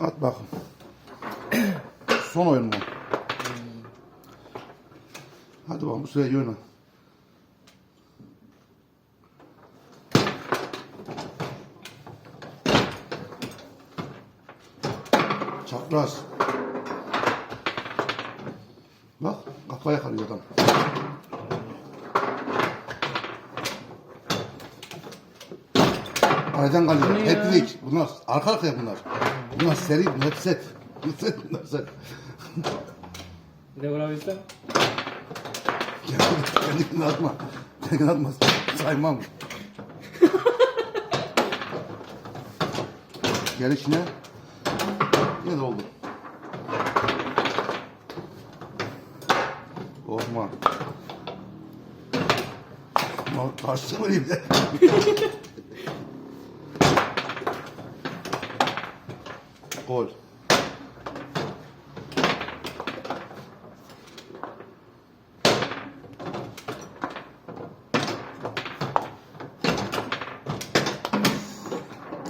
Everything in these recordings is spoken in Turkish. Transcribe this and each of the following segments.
At bakın. Son oyun mu? Hadi bakalım bu iyi oyna. Çapraz. Bak kafaya kalıyor adam. Aradan kalıyor. Ya? Heplik. Bunlar arka arkaya bunlar. Bunlar seri, bunlar hep set. Set bunlar set. Bir de vurabilsem. Kendini atma. Kendini atma. Saymam. Gelişine de oldu. Korkma. Karşı mı de? Gol.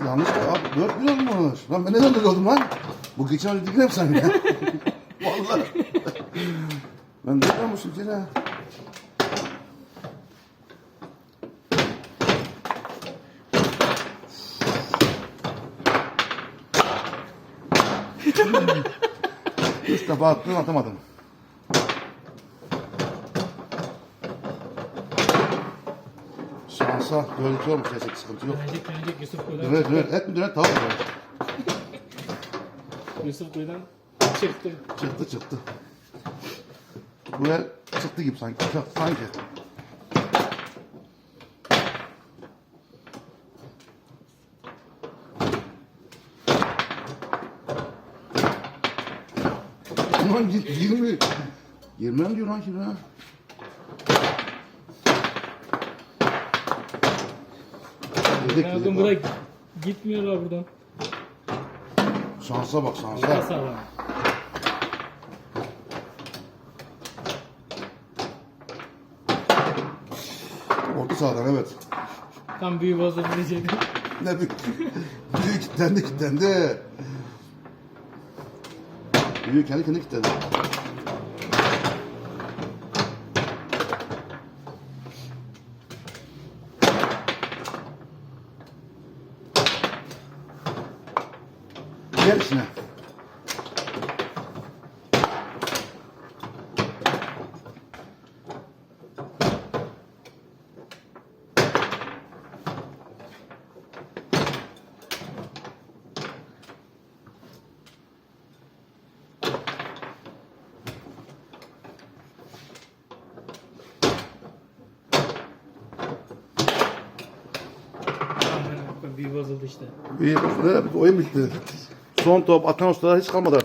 Yanlış abi 4 bir olmuş. Lan ben neden böyle oldum lan? Bu geçen ay değilim sen ya. Vallahi. ben de olmuşum gene. Üç defa attım atamadım. Şansa olmuş neyse ki sıkıntı yok. Dönecek dönecek Yusuf Kuyu'dan. Döner döner et mi döner tavuk mu döner? Yusuf Kuyu'dan çıktı. Çıktı çıktı. Bu el çıktı gibi sanki. Sanki. Ulan git 20. 20 mi diyor lan şimdi ha? Ne dedik yaptın bak. bırak. Gitmiyorlar buradan. Şansa bak şansa. sağlam. Orta sahadan evet. Tam büyü bozuldu diyecektim. Ne büyük. Büyük kilitlendi kilitlendi. Büyük kendi kendine kilitlendi. Gel büyü bozuldu işte. Bir, evet, oyun bitti. Son top atan ustalar hiç kalmadı.